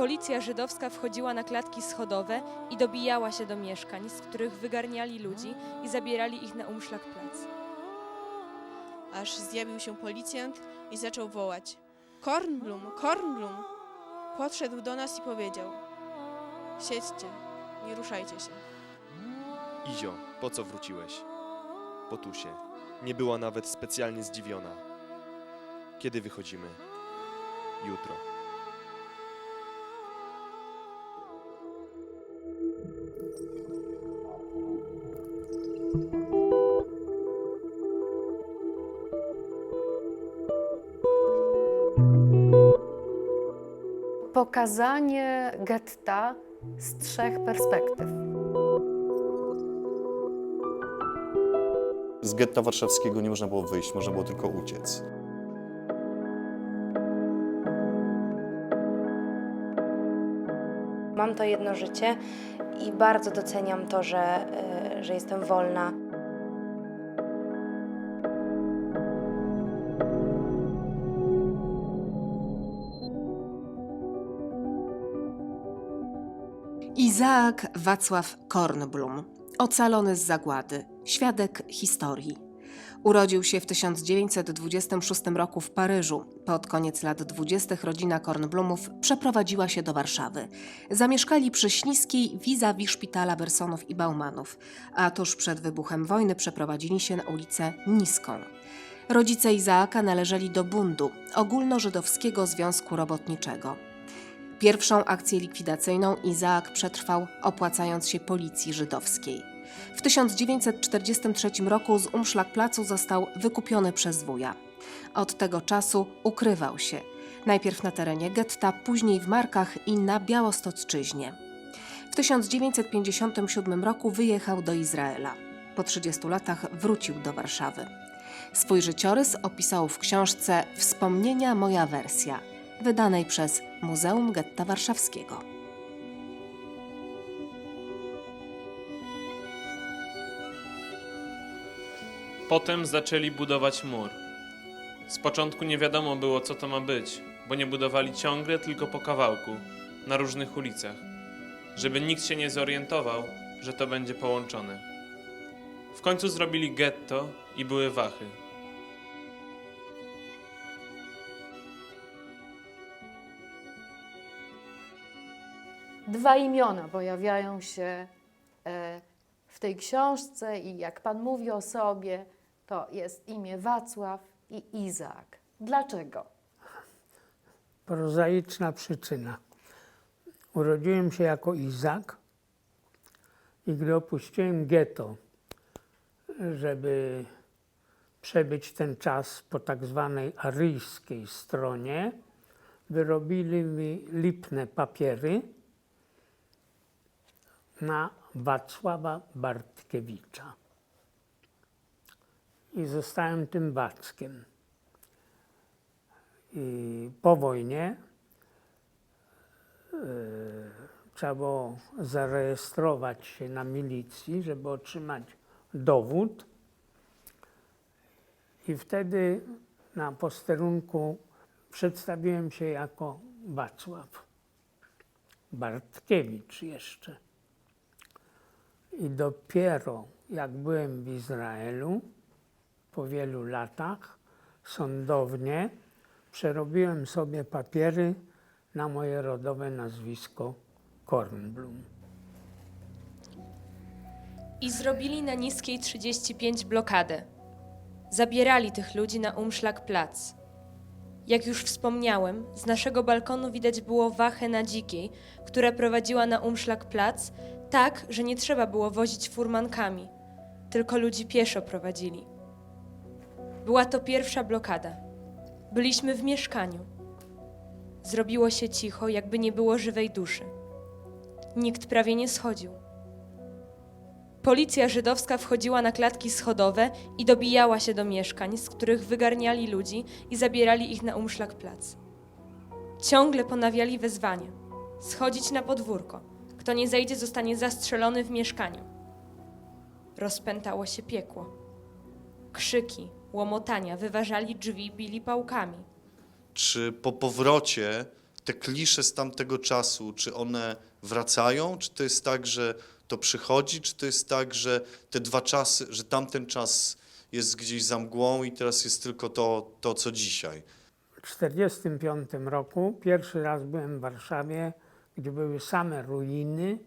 Policja żydowska wchodziła na klatki schodowe i dobijała się do mieszkań, z których wygarniali ludzi i zabierali ich na Umschlagplatz. Aż zjawił się policjant i zaczął wołać. Kornblum, Kornblum! Podszedł do nas i powiedział. Siedźcie, nie ruszajcie się. Izio, po co wróciłeś? Potusie. Nie była nawet specjalnie zdziwiona. Kiedy wychodzimy? Jutro. Pokazanie getta z trzech perspektyw. Z getta warszawskiego nie można było wyjść, można było tylko uciec. Mam to jedno życie i bardzo doceniam to, że, e, że jestem wolna. Izaak Wacław Kornblum, ocalony z zagłady, świadek historii. Urodził się w 1926 roku w Paryżu. Pod koniec lat 20. rodzina Kornblumów przeprowadziła się do Warszawy. Zamieszkali przy Śliskiej vis-a-vis szpitala Bersonów i Baumanów, a tuż przed wybuchem wojny przeprowadzili się na ulicę Niską. Rodzice Izaaka należeli do bundu, ogólnożydowskiego związku robotniczego. Pierwszą akcję likwidacyjną Izaak przetrwał, opłacając się policji żydowskiej. W 1943 roku z Umszlagplacu został wykupiony przez wuja. Od tego czasu ukrywał się. Najpierw na terenie getta, później w Markach i na Białostocczyźnie. W 1957 roku wyjechał do Izraela. Po 30 latach wrócił do Warszawy. Swój życiorys opisał w książce Wspomnienia moja wersja, wydanej przez Muzeum Getta Warszawskiego. Potem zaczęli budować mur. Z początku nie wiadomo było, co to ma być, bo nie budowali ciągle, tylko po kawałku, na różnych ulicach, żeby nikt się nie zorientował, że to będzie połączone. W końcu zrobili getto i były wachy. Dwa imiona pojawiają się e, w tej książce i jak Pan mówi o sobie, to jest imię Wacław i Izaak. Dlaczego? prozaiczna przyczyna. Urodziłem się jako Izak i gdy opuściłem getto, żeby przebyć ten czas po tak zwanej aryjskiej stronie, wyrobili mi lipne papiery na Wacława Bartkiewicza. I zostałem tym Wackiem. I po wojnie e, trzeba było zarejestrować się na milicji, żeby otrzymać dowód. I wtedy na posterunku przedstawiłem się jako Wacław Bartkiewicz jeszcze. I dopiero jak byłem w Izraelu, po wielu latach, sądownie, przerobiłem sobie papiery na moje rodowe nazwisko Kornblum. I zrobili na Niskiej 35 blokadę. Zabierali tych ludzi na Umschlagplatz. Jak już wspomniałem, z naszego balkonu widać było wachę na Dzikiej, która prowadziła na Umschlagplatz tak, że nie trzeba było wozić furmankami, tylko ludzi pieszo prowadzili. Była to pierwsza blokada. Byliśmy w mieszkaniu. Zrobiło się cicho, jakby nie było żywej duszy. Nikt prawie nie schodził. Policja żydowska wchodziła na klatki schodowe i dobijała się do mieszkań, z których wygarniali ludzi i zabierali ich na Umschlagplatz. Ciągle ponawiali wezwanie: schodzić na podwórko. Kto nie zejdzie, zostanie zastrzelony w mieszkaniu. Rozpętało się piekło. Krzyki, łomotania, wyważali drzwi, bili pałkami. Czy po powrocie te klisze z tamtego czasu, czy one wracają? Czy to jest tak, że to przychodzi? Czy to jest tak, że te dwa czasy, że tamten czas jest gdzieś za mgłą i teraz jest tylko to, to co dzisiaj? W 1945 roku pierwszy raz byłem w Warszawie, gdzie były same ruiny,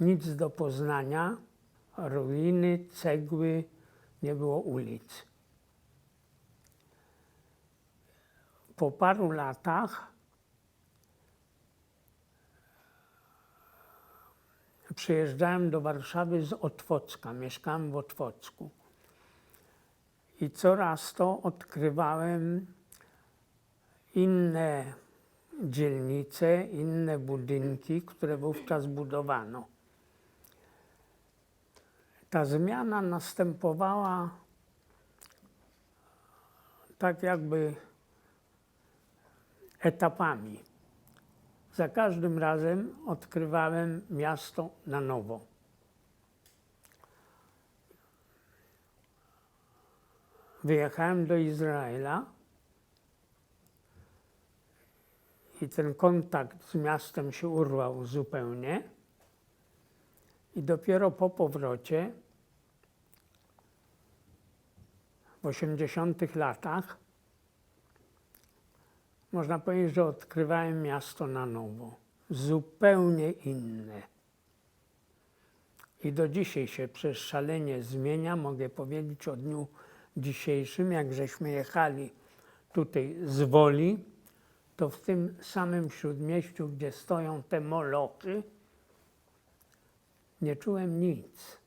nic do poznania, ruiny, cegły, nie było ulic. Po paru latach przyjeżdżałem do Warszawy z Otwocka, mieszkałem w Otwocku. I coraz to odkrywałem inne dzielnice, inne budynki, które wówczas budowano. Ta zmiana następowała tak jakby etapami. Za każdym razem odkrywałem miasto na nowo. Wyjechałem do Izraela i ten kontakt z miastem się urwał zupełnie. I dopiero po powrocie, w 80 latach, można powiedzieć, że odkrywałem miasto na nowo, zupełnie inne. I do dzisiaj się przez szalenie zmienia. Mogę powiedzieć o dniu dzisiejszym, jak żeśmy jechali tutaj z Woli, to w tym samym śródmieściu, gdzie stoją te molochy, nie czułem nic.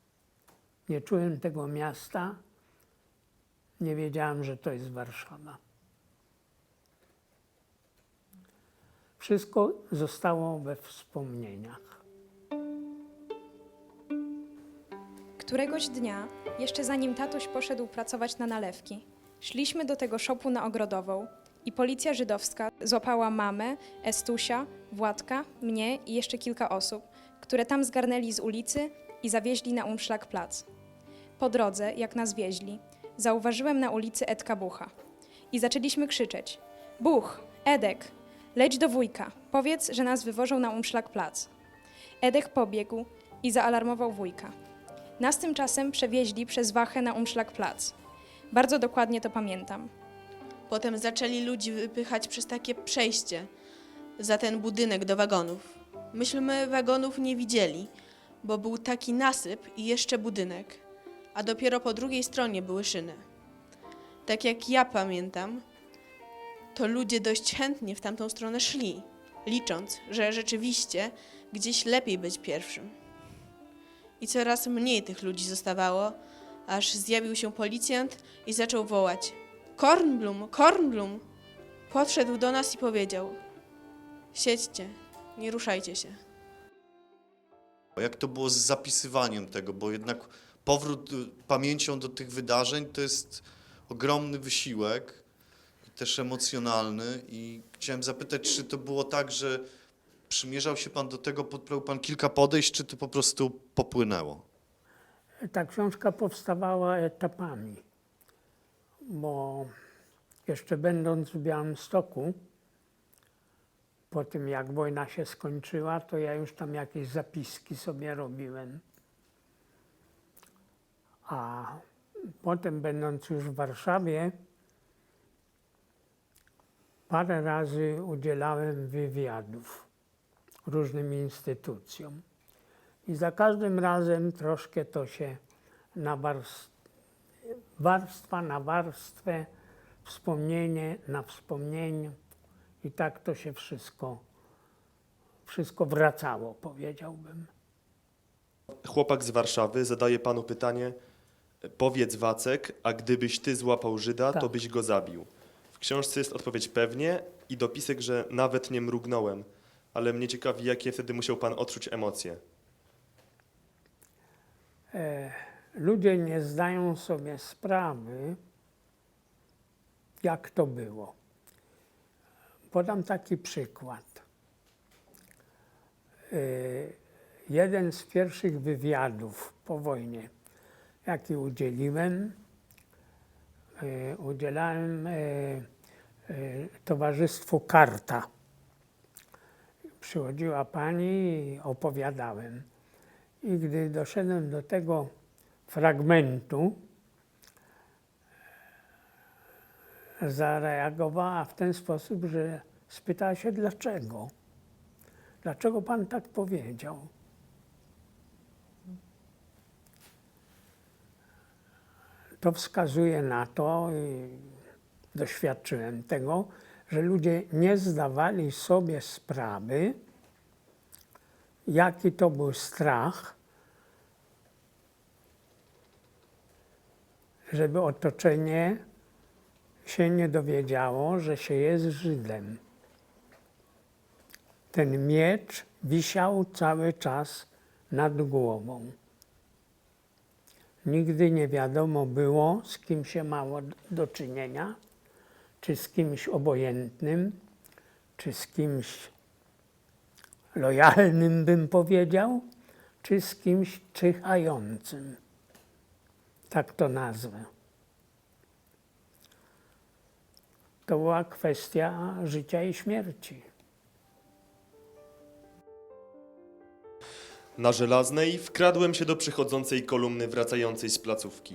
Nie czułem tego miasta. Nie wiedziałem, że to jest Warszawa. Wszystko zostało we wspomnieniach. Któregoś dnia, jeszcze zanim tatuś poszedł pracować na nalewki, szliśmy do tego szopu na Ogrodową i policja żydowska złapała mamę, Estusia, Władka, mnie i jeszcze kilka osób, które tam zgarnęli z ulicy i zawieźli na Umszlak-Plac. Po drodze, jak nas wieźli, zauważyłem na ulicy Edka Bucha i zaczęliśmy krzyczeć: Buch, Edek, leć do wujka, powiedz, że nas wywożą na Umszlak-Plac. Edek pobiegł i zaalarmował wujka. Nas tymczasem przewieźli przez Wachę na Umszlak-Plac. Bardzo dokładnie to pamiętam. Potem zaczęli ludzi wypychać przez takie przejście za ten budynek do wagonów. Myśmy wagonów nie widzieli, bo był taki nasyp i jeszcze budynek, a dopiero po drugiej stronie były szyny. Tak jak ja pamiętam, to ludzie dość chętnie w tamtą stronę szli, licząc, że rzeczywiście gdzieś lepiej być pierwszym. I coraz mniej tych ludzi zostawało, aż zjawił się policjant i zaczął wołać: Kornblum, Kornblum! Podszedł do nas i powiedział: Siedźcie, nie ruszajcie się. Jak to było z zapisywaniem tego, bo jednak powrót y, pamięcią do tych wydarzeń to jest ogromny wysiłek, też emocjonalny i chciałem zapytać, czy to było tak, że przymierzał się Pan do tego, podjął Pan kilka podejść, czy to po prostu popłynęło? Ta książka powstawała etapami, bo jeszcze będąc w Białymstoku, po tym jak wojna się skończyła, to ja już tam jakieś zapiski sobie robiłem. A potem będąc już w Warszawie, parę razy udzielałem wywiadów różnym instytucjom. I za każdym razem troszkę to się na warstw, warstwa na warstwę, wspomnienie na wspomnieniu i tak to się wszystko, wszystko wracało, powiedziałbym. Chłopak z Warszawy zadaje panu pytanie: Powiedz Wacek, a gdybyś ty złapał Żyda, to Tak. byś go zabił. W książce jest odpowiedź pewnie i dopisek, że nawet nie mrugnąłem, ale mnie ciekawi, jakie wtedy musiał pan odczuć emocje. Ludzie nie zdają sobie sprawy, jak to było. Podam taki przykład. Y, Jeden z pierwszych wywiadów po wojnie, jaki udzieliłem, y, udzielałem y, Towarzystwu Karta przychodziła pani i opowiadałem. I gdy doszedłem do tego fragmentu, zareagowała w ten sposób, że spytała się dlaczego. Dlaczego pan tak powiedział? To wskazuje na to, i doświadczyłem tego, że ludzie nie zdawali sobie sprawy, jaki to był strach, żeby otoczenie się nie dowiedziało, że się jest Żydem. Ten miecz wisiał cały czas nad głową. Nigdy nie wiadomo było, z kim się mało do czynienia, czy z kimś obojętnym, czy z kimś lojalnym, bym powiedział, czy z kimś czyhającym. Tak to nazwę. To była kwestia życia i śmierci. Na Żelaznej wkradłem się do przychodzącej kolumny wracającej z placówki.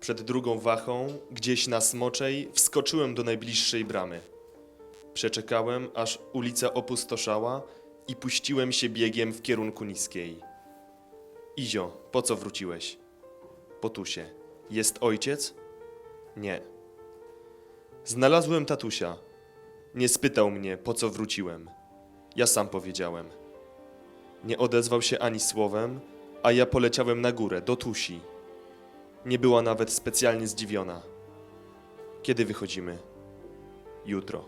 Przed drugą wachą, gdzieś na Smoczej, wskoczyłem do najbliższej bramy. Przeczekałem, aż ulica opustoszała i puściłem się biegiem w kierunku Niskiej. Izio, po co wróciłeś? Potusie, jest ojciec? Nie. Znalazłem tatusia. Nie spytał mnie, po co wróciłem. Ja sam powiedziałem. Nie odezwał się ani słowem, a ja poleciałem na górę, do Tusi. Nie była nawet specjalnie zdziwiona. Kiedy wychodzimy? Jutro.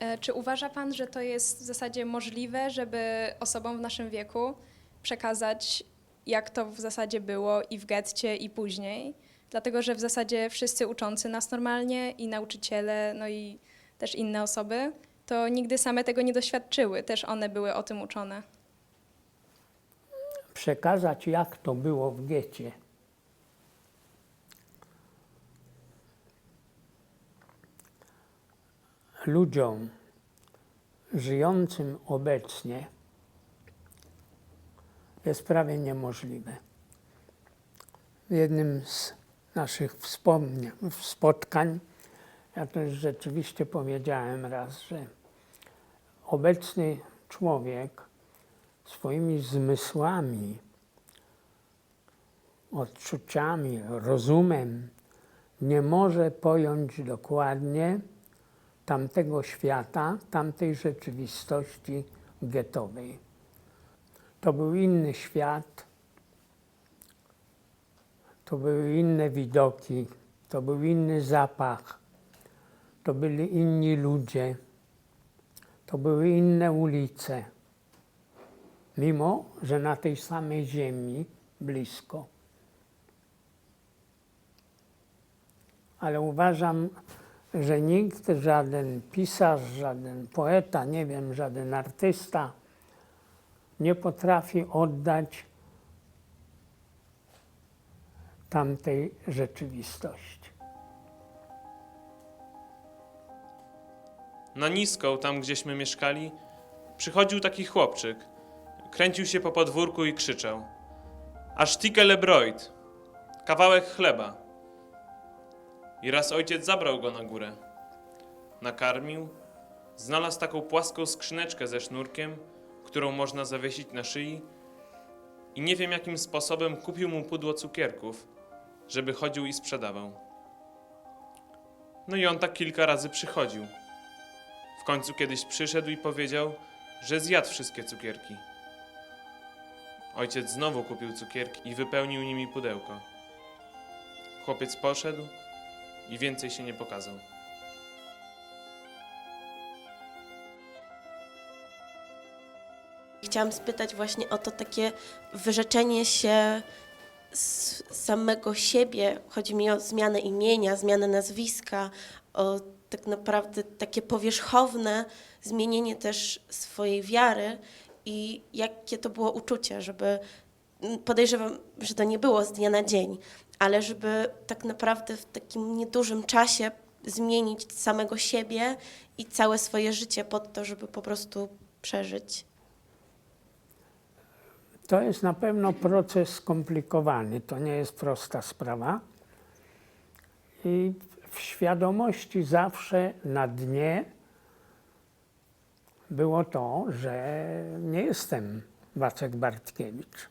E, Czy uważa Pan, że to jest w zasadzie możliwe, żeby osobom w naszym wieku przekazać, jak to w zasadzie było i w getcie, i później? Dlatego, że w zasadzie wszyscy uczący nas normalnie, i nauczyciele, no i też inne osoby, to nigdy same tego nie doświadczyły. Też one były o tym uczone. Przekazać, jak to było w getcie. Ludziom żyjącym obecnie jest prawie niemożliwe. W jednym z naszych wspomnień, spotkań, ja też rzeczywiście powiedziałem raz, że obecny człowiek swoimi zmysłami, odczuciami, rozumem nie może pojąć dokładnie tamtego świata, tamtej rzeczywistości getowej. To był inny świat, to były inne widoki, to był inny zapach, to byli inni ludzie, to były inne ulice, mimo że na tej samej ziemi blisko. Ale uważam, że nikt, żaden pisarz, żaden poeta, nie wiem, żaden artysta nie potrafi oddać tamtej rzeczywistości. Na niską, tam gdzieśmy mieszkali, przychodził taki chłopczyk. Kręcił się po podwórku i krzyczał. Aż lebroid! Kawałek chleba. I raz ojciec zabrał go na górę. Nakarmił, znalazł taką płaską skrzyneczkę ze sznurkiem, którą można zawiesić na szyi i nie wiem jakim sposobem kupił mu pudło cukierków, żeby chodził i sprzedawał. No i on tak kilka razy przychodził. W końcu kiedyś przyszedł i powiedział, że zjadł wszystkie cukierki. Ojciec znowu kupił cukierki i wypełnił nimi pudełko. Chłopiec poszedł i więcej się nie pokazał. Chciałam spytać właśnie o to takie wyrzeczenie się z samego siebie. Chodzi mi o zmianę imienia, zmianę nazwiska, o tak naprawdę takie powierzchowne zmienienie też swojej wiary i jakie to było uczucie, żeby podejrzewam, że to nie było z dnia na dzień, ale żeby tak naprawdę w takim niedużym czasie zmienić samego siebie i całe swoje życie pod to, żeby po prostu przeżyć. To jest na pewno proces skomplikowany, to nie jest prosta sprawa. I w świadomości zawsze na dnie było to, że nie jestem Wacek Bartkiewicz.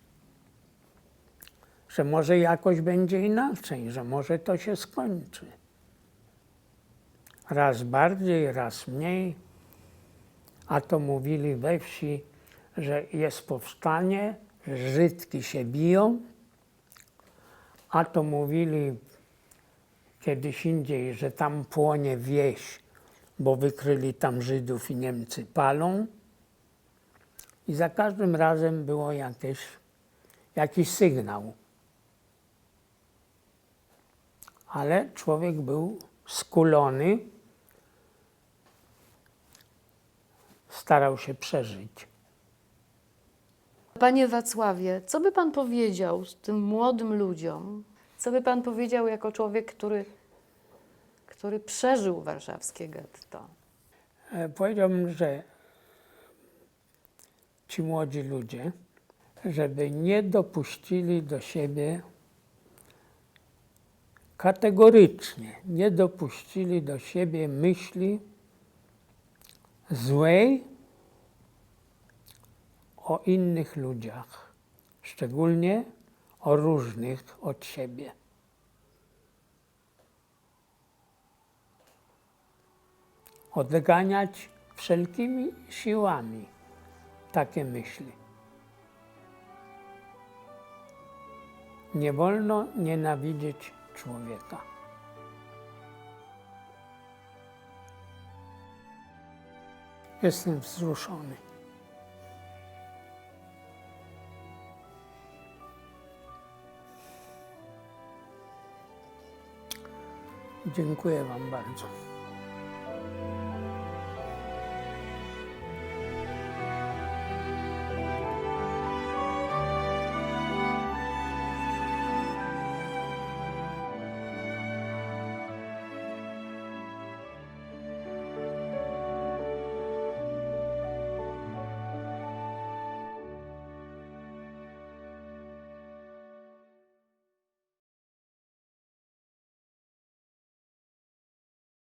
Że może jakoś będzie inaczej, że może to się skończy. Raz bardziej, raz mniej. A to mówili we wsi, że jest powstanie, Żydki się biją, a to mówili kiedyś indziej, że tam płonie wieś, bo wykryli tam Żydów i Niemcy palą. I za każdym razem było jakieś, jakiś sygnał. Ale człowiek był skulony, starał się przeżyć. Panie Wacławie, co by pan powiedział tym młodym ludziom? Co by pan powiedział jako człowiek, który, który przeżył warszawskie getto? E, Powiedziałbym, że ci młodzi ludzie, żeby nie dopuścili do siebie kategorycznie, nie dopuścili do siebie myśli złej o innych ludziach, szczególnie o różnych od siebie. odganiać wszelkimi siłami takie myśli. Nie wolno nienawidzieć człowieka. Jestem wzruszony. Dziękuję Wam bardzo.